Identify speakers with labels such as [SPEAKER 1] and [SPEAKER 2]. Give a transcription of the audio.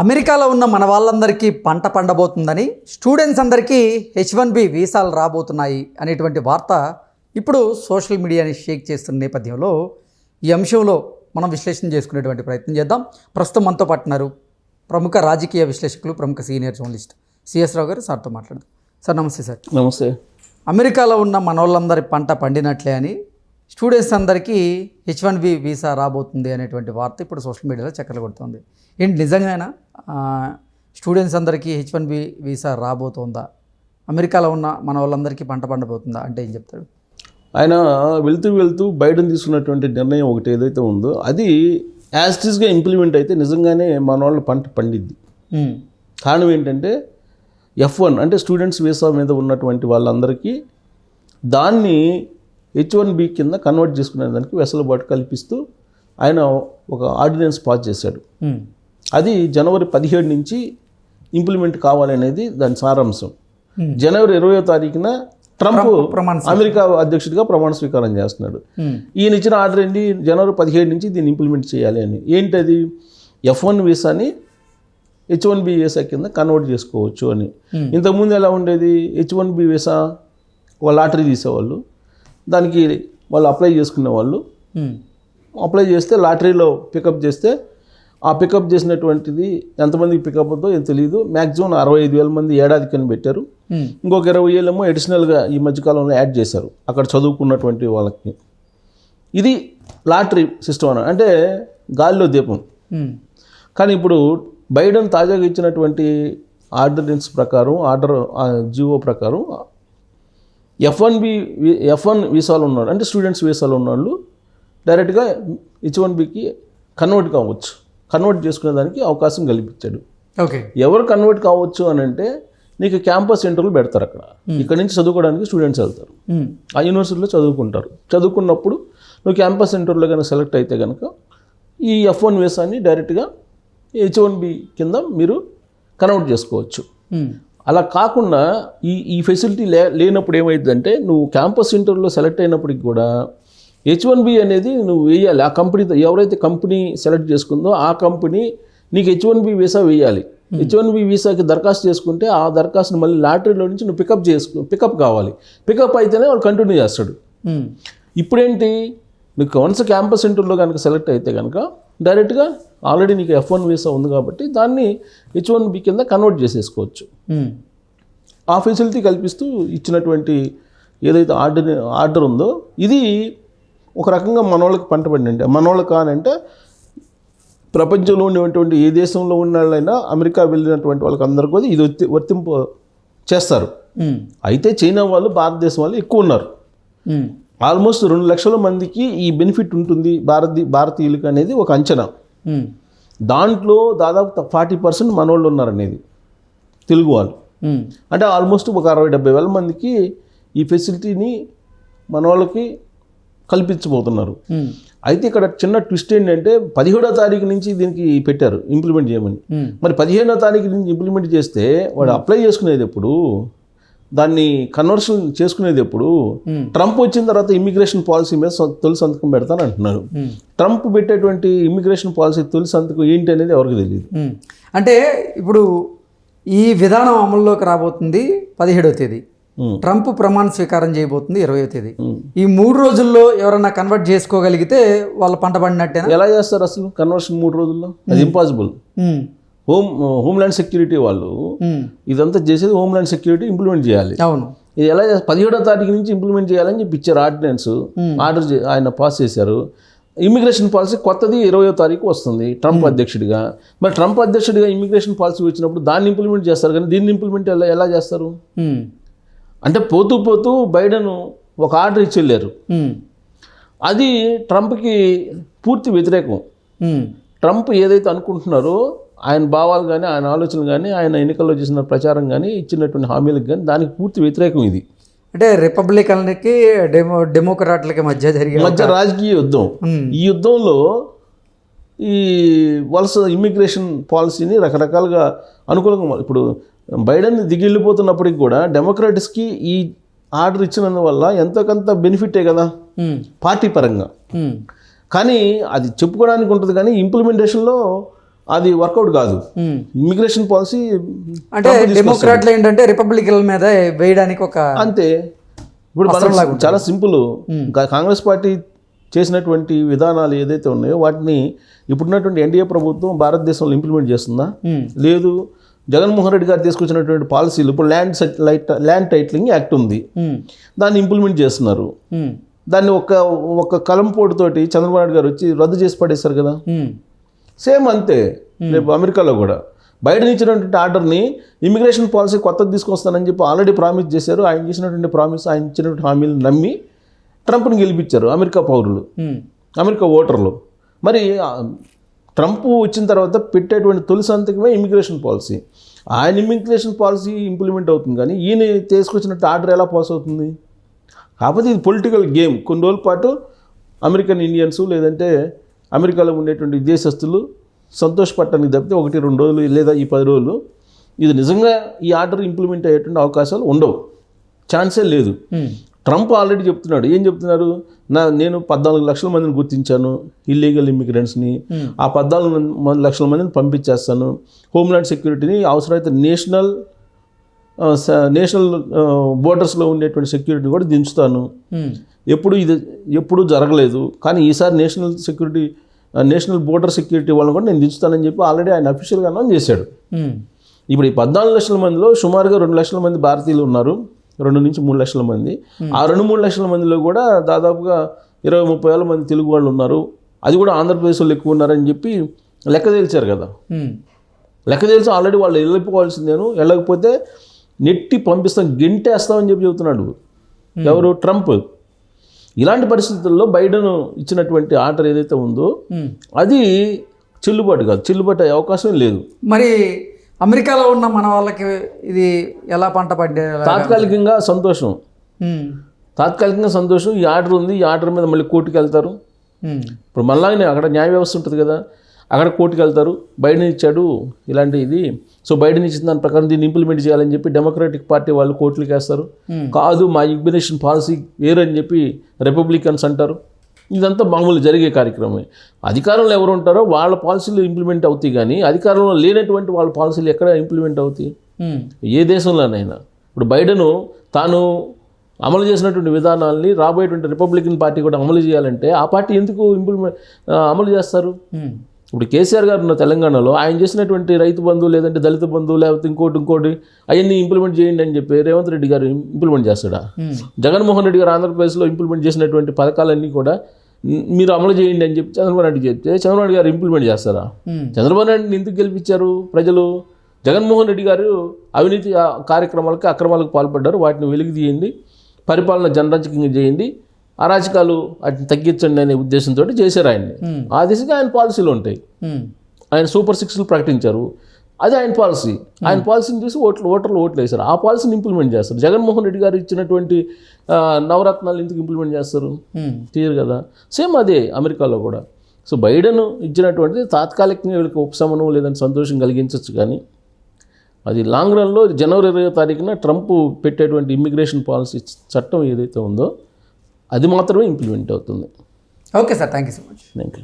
[SPEAKER 1] అమెరికాలో ఉన్న మన వాళ్ళందరికీ పంట పండబోతుందని స్టూడెంట్స్ అందరికీ హెచ్ వన్ బి వీసాలు రాబోతున్నాయి అనేటువంటి వార్త ఇప్పుడు సోషల్ మీడియాని షేక్ చేస్తున్న నేపథ్యంలో ఈ అంశంలో మనం విశ్లేషణ చేసుకునేటువంటి ప్రయత్నం చేద్దాం. ప్రస్తుతం మనతో పాటున్నారు ప్రముఖ రాజకీయ విశ్లేషకులు ప్రముఖ సీనియర్ జర్నలిస్ట్ సిఎస్ రావు గారు సార్తో మాట్లాడదాం. సార్ నమస్తే సార్.
[SPEAKER 2] నమస్తే.
[SPEAKER 1] అమెరికాలో ఉన్న మన వాళ్ళందరి పంట పండినట్లే అని స్టూడెంట్స్ అందరికీ హెచ్ వన్ బి వీసా రాబోతుంది అనేటువంటి వార్త ఇప్పుడు సోషల్ మీడియాలో చక్కర్లు కొడుతుంది. ఏంటి నిజంగానా? ఆ, స్టూడెంట్స్ అందరికీ హెచ్ వన్ బి వీసా రాబోతుందా? అమెరికాలో ఉన్న మన వాళ్ళందరికీ పంట పండబోతుందా అంటే ఏం చెప్తాడు?
[SPEAKER 2] ఆయన వెళ్తూ వెళ్తూ బైడెన్ తీసుకున్నటువంటి నిర్ణయం ఒకటి ఏదైతే ఉందో అది యాస్టిస్గా ఇంప్లిమెంట్ అయితే నిజంగానే మన వాళ్ళ పంట పండిద్ది. కారణం ఏంటంటే ఎఫ్ వన్ అంటే స్టూడెంట్స్ వీసా మీద ఉన్నటువంటి వాళ్ళందరికీ దాన్ని హెచ్ వన్ బి కింద కన్వర్ట్ చేసుకునే దానికి వెసులుబాటు కల్పిస్తూ ఆయన ఒక ఆర్డినెన్స్ పాస్ చేశాడు. అది జనవరి పదిహేడు నుంచి ఇంప్లిమెంట్ కావాలనేది దాని సారాంశం.
[SPEAKER 1] Hmm.
[SPEAKER 2] జనవరి ఇరవయో తారీఖున ట్రంప్ అమెరికా అధ్యక్షుడిగా ప్రమాణ స్వీకారం చేస్తున్నాడు.
[SPEAKER 1] ఉమ్,
[SPEAKER 2] ఈయన ఇచ్చిన ఆర్డర్ ఏంటి? జనవరి పదిహేడు నుంచి దీన్ని ఇంప్లిమెంట్ చేయాలి అని. ఏంటది? ఎఫ్ వన్ వీసాని హెచ్ వన్ బి వీసా కింద కన్వర్ట్ చేసుకోవచ్చు అని.
[SPEAKER 1] Hmm.
[SPEAKER 2] ఇంతకుముందు ఎలా ఉండేది? హెచ్ వన్ బి వీసా ఒక లాటరీ తీసేవాళ్ళు. దానికి వాళ్ళు అప్లై చేసుకునే వాళ్ళు అప్లై చేస్తే లాటరీలో పికప్ చేస్తే ఆ పికప్ చేసినటువంటిది ఎంతమందికి పికప్ అవుతుందో ఏం తెలియదు మ్యాక్సిమం అరవై ఐదు వేల మంది ఏడాదికి అని పెట్టారు.
[SPEAKER 1] ఉమ్,
[SPEAKER 2] ఇంకొక ఇరవై ఏళ్ళేమో అడిషనల్గా ఈ మధ్యకాలంలో యాడ్ చేశారు. అక్కడ చదువుకున్నటువంటి వాళ్ళకి. ఇది లాటరీ సిస్టమ్ అని అంటే గాలిలో దీపం.
[SPEAKER 1] ఉమ్,
[SPEAKER 2] కానీ ఇప్పుడు బైడెన్ తాజాగా ఇచ్చినటువంటి ఆర్డినెన్స్ ప్రకారం ఆర్డర్ జిఓ ప్రకారం F one B F one వీసాలు ఉన్నాడు అంటే స్టూడెంట్స్ వీసాలు ఉన్నవాళ్ళు డైరెక్ట్గా హెచ్ వన్ బికి కన్వర్ట్ కావచ్చు. కన్వర్ట్ చేసుకునే దానికి అవకాశం కల్పించాడు.
[SPEAKER 1] ఓకే.
[SPEAKER 2] ఎవరు కన్వర్ట్ కావచ్చు అని అంటే నీకు క్యాంపస్ సెంటర్లు పెడతారు అక్కడ. ఇక్కడ నుంచి చదువుకోవడానికి స్టూడెంట్స్ వెళ్తారు. ఆ యూనివర్సిటీలో చదువుకుంటారు. చదువుకున్నప్పుడు నువ్వు క్యాంపస్ సెంటర్లో కనుక సెలెక్ట్ అయితే కనుక ఈ ఎఫ్ వన్ వీసాని డైరెక్ట్గా హెచ్ వన్ బి కింద మీరు కన్వర్ట్ చేసుకోవచ్చు. అలా కాకుండా ఈ ఈ ఫెసిలిటీ లే లేనప్పుడు ఏమైందంటే నువ్వు క్యాంపస్ ఇంటర్వ్యూలో సెలెక్ట్ అయినప్పటికి కూడా హెచ్ వన్ బి అనేది నువ్వు వేయాలి. ఆ కంపెనీతో ఎవరైతే కంపెనీ సెలెక్ట్ చేసుకుందో ఆ కంపెనీ నీకు హెచ్ వన్ బి వీసా వేయాలి. హెచ్ వన్ బి వీసాకి దరఖాస్తు చేసుకుంటే ఆ దరఖాస్తుని మళ్ళీ లాటరీలో నుంచి నువ్వు పికప్ చేసుకో పికప్ కావాలి. పికప్ అయితేనే వాళ్ళు కంటిన్యూ చేస్తాడు.
[SPEAKER 1] ఉమ్,
[SPEAKER 2] ఇప్పుడేంటి? నీకు వన్స్ క్యాంపస్ ఇంటర్వ్యూలో కనుక సెలెక్ట్ అయితే కనుక డైరెక్ట్గా ఆల్రెడీ నీకు ఎఫ్ వన్ వీసా ఉంది కాబట్టి దాన్ని హెచ్ వన్ బి కింద కన్వర్ట్ చేసేసుకోవచ్చు.
[SPEAKER 1] ఉమ్,
[SPEAKER 2] ఆ ఫెసిలిటీ కల్పిస్తూ ఇచ్చినటువంటి ఏదైతే ఆర్డర్ ఆర్డర్ ఉందో ఇది ఒక రకంగా మనోళ్ళకి పంట పండింటే మనోళ్ళకి కానంటే ప్రపంచంలో ఉన్నటువంటి ఏ దేశంలో ఉన్న వాళ్ళైనా అమెరికా వెళ్ళినటువంటి వాళ్ళకి అందరికీ కూడా ఇది వర్తి వర్తింపు చేస్తారు. అయితే చైనా వాళ్ళు భారతదేశం వాళ్ళు ఎక్కువ ఉన్నారు. ఆల్మోస్ట్ రెండు లక్షల మందికి ఈ బెనిఫిట్ ఉంటుంది భారతీ భారతీయులకి అనేది ఒక అంచనా. దాంట్లో దాదాపు ఫార్టీ పర్సెంట్ మనోళ్ళు ఉన్నారనేది తెలుగు వాళ్ళు. అంటే ఆల్మోస్ట్ ఒక అరవై డెబ్బై వేల మందికి ఈ ఫెసిలిటీని మన వాళ్ళకి కల్పించబోతున్నారు. అయితే ఇక్కడ చిన్న ట్విస్ట్ ఏంటంటే పదిహేడో తారీఖు నుంచి దీనికి పెట్టారు ఇంప్లిమెంట్ చేయమని. మరి పదిహేనో తారీఖు నుంచి ఇంప్లిమెంట్ చేస్తే వాడు అప్లై చేసుకునేది ఎప్పుడు? దాన్ని కన్వర్షన్ చేసుకునేది ఎప్పుడు. ట్రంప్ వచ్చిన తర్వాత ఇమిగ్రేషన్ పాలసీ మీద తొలి సంతకం పెడతాను అంటున్నారు. ట్రంప్ పెట్టేటువంటి ఇమిగ్రేషన్ పాలసీ తొలి సంతకం ఏంటి అనేది ఎవరికి తెలియదు.
[SPEAKER 1] అంటే ఇప్పుడు ఈ విధానం అమల్లోకి రాబోతుంది పదిహేడవ తేదీ. ట్రంప్ ప్రమాణ స్వీకారం చేయబోతుంది ఇరవయో తేదీ.
[SPEAKER 2] ఉమ్.
[SPEAKER 1] ఈ మూడు రోజుల్లో ఎవరన్నా కన్వర్ట్ చేసుకోగలిగితే వాళ్ళ పంట పండినట్టేనా?
[SPEAKER 2] ఎలా చేస్తారు అసలు కన్వర్షన్ మూడు రోజుల్లో? అది ఇంపాసిబుల్ హోమ్ హోమ్ల్యాండ్ సెక్యూరిటీ వాళ్ళు
[SPEAKER 1] ఉమ్,
[SPEAKER 2] ఇదంతా చేసేది హోమ్ల్యాండ్ సెక్యూరిటీ ఇంప్లిమెంట్ చేయాలి.
[SPEAKER 1] అవును.
[SPEAKER 2] ఇది ఎలా చేస్తారు? పదిహేడో తారీఖు నుంచి ఇంప్లిమెంట్ చేయాలని చెప్పి ఇచ్చారు ఆర్డినెన్స్ ఆర్డర్ ఆయన పాస్ చేశారు. ఇమిగ్రేషన్ పాలసీ కొత్తది ఇరవయో తారీఖు వస్తుంది. ట్రంప్ అధ్యక్షుడిగా. మరి ట్రంప్ అధ్యక్షుడిగా ఇమిగ్రేషన్ పాలసీ వచ్చినప్పుడు దాన్ని ఇంప్లిమెంట్ చేస్తారు కానీ దీన్ని ఇంప్లిమెంట్ ఎలా ఎలా చేస్తారు? అంటే పోతూ పోతూ బైడెన్ ఒక ఆర్డర్ ఇచ్చి వెళ్ళారు. అది ట్రంప్కి పూర్తి వ్యతిరేకం. ట్రంప్ ఏదైతే అనుకుంటున్నారో ఆయన భావాలు కానీ ఆయన ఆలోచనలు కానీ ఆయన ఎన్నికల్లో చేసిన ప్రచారం కానీ ఇచ్చినటువంటి హామీలకు కానీ దానికి పూర్తి వ్యతిరేకం ఇది.
[SPEAKER 1] అంటే రిపబ్లికన్లకి డెమో డెమోక్రాట్లకి మధ్య జరిగే
[SPEAKER 2] మధ్య రాజకీయ యుద్ధం. ఈ యుద్ధంలో ఈ వలస ఇమ్మిగ్రేషన్ పాలసీని రకరకాలుగా అనుకూలంగా ఇప్పుడు బైడెన్ దిగిళ్ళిపోతున్నప్పటికి కూడా డెమోక్రాటిక్స్కి ఈ ఆర్డర్ ఇచ్చినందువల్ల ఎంతో కొంత బెనిఫిటే కదా పార్టీ పరంగా. కానీ అది చెప్పుకోవడానికి ఉంటుంది కానీ ఇంప్లిమెంటేషన్లో అది వర్కౌట్ కాదు. ఇమిగ్రేషన్ పాలసీ
[SPEAKER 1] అంటే డెమోక్రాట్లు ఏంటంటే రిపబ్లికన్ మీద వేయడానికి ఒక
[SPEAKER 2] అంతే. ఇప్పుడు మనం చాలా సింపుల్. కాంగ్రెస్ పార్టీ చేసినటువంటి విధానాలు ఏదైతే ఉన్నాయో వాటిని ఇప్పుడున్నటువంటి ఎన్డీఏ ప్రభుత్వం భారతదేశంలో ఇంప్లిమెంట్ చేస్తుందా. లేదు. జగన్మోహన్ రెడ్డి గారు తీసుకొచ్చినటువంటి పాలసీలు ఇప్పుడు ల్యాండ్ సెటిలైట్ ల్యాండ్ టైటిలింగ్ యాక్ట్ ఉంది.
[SPEAKER 1] ఉమ్.
[SPEAKER 2] దాన్ని ఇంప్లిమెంట్ చేస్తున్నారు.
[SPEAKER 1] ఉమ్.
[SPEAKER 2] దాన్ని ఒక ఒక కలంపోటుతోటి చంద్రబాబు నాయుడు గారు వచ్చి రద్దు చేసి పడేశారు కదా. సేమ్ అంతే. రేపు అమెరికాలో కూడా. బైడెన్ ఇచ్చినటువంటి ఆర్డర్ని ఇమిగ్రేషన్ పాలసీ కొత్తది తీసుకొస్తానని చెప్పి ఆల్రెడీ ప్రామిస్ చేశారు. ఆయన చేసినటువంటి ప్రామిస్ ఆయన ఇచ్చినటువంటి హామీలు నమ్మి ట్రంప్ని గెలిపించారు అమెరికా పౌరులు. అమెరికా ఓటర్లు. మరి ట్రంప్ వచ్చిన తర్వాత పెట్టేటువంటి తొలి సంతకమే ఇమిగ్రేషన్ పాలసీ. ఆయన ఇమిగ్రేషన్ పాలసీ ఇంప్లిమెంట్ అవుతుంది కానీ ఈయన తీసుకొచ్చినట్టు ఆర్డర్ ఎలా పాస్ అవుతుంది? కాకపోతే ఇది పొలిటికల్ గేమ్. కొన్ని రోజుల పాటు అమెరికన్ ఇండియన్స్ లేదంటే అమెరికాలో ఉండేటువంటి విదేశస్తులు సంతోషపడటానికి తప్పితే ఒకటి రెండు రోజులు లేదా ఈ పది రోజులు ఇది నిజంగా ఈ ఆర్డర్ ఇంప్లిమెంట్ అయ్యేటువంటి అవకాశాలు ఉండవు. ఛాన్సే లేదు.
[SPEAKER 1] Hmm.
[SPEAKER 2] ట్రంప్ ఆల్రెడీ చెప్తున్నాడు. ఏం చెప్తున్నారు? నా నేను పద్నాలుగు లక్షల మందిని గుర్తించాను ఇల్లీగల్ ఇమిగ్రెంట్స్ని ఆ పద్నాలుగు మంది లక్షల మందిని పంపించేస్తాను. హోమ్లాండ్ సెక్యూరిటీని అవసరమైతే నేషనల్ నేషనల్ బోర్డర్స్లో ఉండేటువంటి సెక్యూరిటీని కూడా దించుతాను. ఎప్పుడు ఇది ఎప్పుడు జరగలేదు. కానీ ఈసారి national security national border security వాళ్ళని కూడా నేను దించుతానని చెప్పి ఆల్రెడీ ఆయన అఫీషియల్గా అనౌన్స్ చేశాడు. ఇప్పుడు ఈ పద్నాలుగు లక్షల మందిలో సుమారుగా రెండు లక్షల మంది భారతీయులు ఉన్నారు. రెండు నుంచి మూడు లక్షల మంది. ఆ రెండు మూడు లక్షల మందిలో కూడా దాదాపుగా ఇరవై ముప్పై వేల మంది తెలుగు వాళ్ళు ఉన్నారు. అది కూడా ఆంధ్రప్రదేశ్ వాళ్ళు ఎక్కువ ఉన్నారని చెప్పి లెక్క తేల్చారు కదా. లెక్క తెలిసి ఆల్రెడీ వాళ్ళు వెళ్ళిపోవాల్సిందేను. వెళ్ళకపోతే నెట్టి పంపిస్తాం గెంటేస్తామని చెప్పి చెబుతున్నాడు. ఎవరు? ట్రంప్. ఇలాంటి పరిస్థితుల్లో బైడెన్ ఇచ్చినటువంటి ఆర్డర్ ఏదైతే ఉందో. అది చెల్లుబాటు కాదు. చెల్లుబాటు అయ్యే అవకాశం లేదు.
[SPEAKER 1] మరి అమెరికాలో ఉన్న మన వాళ్ళకి ఇది ఎలా పంట పడ్డే
[SPEAKER 2] తాత్కాలికంగా సంతోషం. తాత్కాలికంగా సంతోషం. ఈ ఆర్డర్ ఉంది ఈ ఆర్డర్ మీద మళ్ళీ కోర్టుకి వెళ్తారు. ఇప్పుడు మళ్ళానే అక్కడ న్యాయ వ్యవస్థ ఉంటుంది కదా అక్కడ కోర్టుకి వెళ్తారు. బైడెన్ ఇచ్చాడు ఇలాంటి ఇది. సో బైడెన్ ఇచ్చిన దాని ప్రకారం దీన్ని ఇంప్లిమెంట్ చేయాలని చెప్పి డెమోక్రాటిక్ పార్టీ వాళ్ళు కోర్టులకు వేస్తారు. కాదు మా ఇగ్మినేషన్ పాలసీ వేరు అని చెప్పి రిపబ్లికన్స్ అంటారు. ఇదంతా మామూలు జరిగే కార్యక్రమమే అధికారంలో ఎవరు ఉంటారో వాళ్ళ పాలసీలు ఇంప్లిమెంట్ అవుతాయి కానీ అధికారంలో లేనటువంటి వాళ్ళ పాలసీలు ఎక్కడ ఇంప్లిమెంట్ అవుతాయి. ఏ దేశంలోనైనా ఇప్పుడు బైడెను తాను అమలు చేసినటువంటి విధానాల్ని రాబోయేటువంటి రిపబ్లికన్ పార్టీ కూడా అమలు చేయాలంటే ఆ పార్టీ ఎందుకు ఇంప్లిమెంట్ అమలు చేస్తారు. ఇప్పుడు కేసీఆర్ గారు ఉన్న తెలంగాణలో ఆయన చేసినటువంటి రైతు బంధు లేదంటే దళిత బంధు లేకపోతే ఇంకోటి ఇంకోటి అవన్నీ ఇంప్లిమెంట్ చేయండి అని చెప్పి రేవంత్ రెడ్డి గారు ఇంప్లిమెంట్ చేస్తాడా. జగన్మోహన్ రెడ్డి గారు ఆంధ్రప్రదేశ్లో ఇంప్లిమెంట్ చేసినటువంటి పథకాలన్నీ కూడా "మ్, మీరు అమలు చేయండి అని చెప్పి చంద్రబాబు నాయుడు చెప్తే చంద్రబాబు నాయుడు గారు ఇంప్లిమెంట్ చేస్తారా. చంద్రబాబు నాయుడుని ఎందుకు గెలిపించారు ప్రజలు? జగన్మోహన్ రెడ్డి గారు అవినీతి కార్యక్రమాలకు అక్రమాలకు పాల్పడ్డారు. వాటిని వెలికి తీయండి. పరిపాలన జనరంజకంగా చేయండి. అరాచకాలు వాటిని తగ్గించండి అనే ఉద్దేశంతో చేశారు ఆయన్ని. ఆ దిశగా ఆయన పాలసీలు ఉంటాయి. ఆయన సూపర్ సిక్స్లు ప్రకటించారు. అది ఆయన పాలసీ. ఆయన పాలసీని చూసి ఓట్లు ఓటర్లు ఓట్లు వేశారు. ఆ పాలసీని ఇంప్లిమెంట్ చేస్తారు. జగన్మోహన్ రెడ్డి గారు ఇచ్చినటువంటి నవరత్నాలు ఎందుకు ఇంప్లిమెంట్ చేస్తారు. క్లియర్ కదా. సేమ్ అదే అమెరికాలో కూడా. సో బైడెన్ ఇచ్చినటువంటిది తాత్కాలికంగా వీళ్ళకి ఉపశమనం లేదని సంతోషం కలిగించవచ్చు కానీ అది లాంగ్ రన్లో జనవరి ఇరవై తారీఖున ట్రంప్ పెట్టేటువంటి ఇమ్మిగ్రేషన్ పాలసీ చట్టం ఏదైతే ఉందో అది మాత్రమే ఇంప్లిమెంట్ అవుతుంది.
[SPEAKER 1] Okay sir thank you so much
[SPEAKER 2] thank you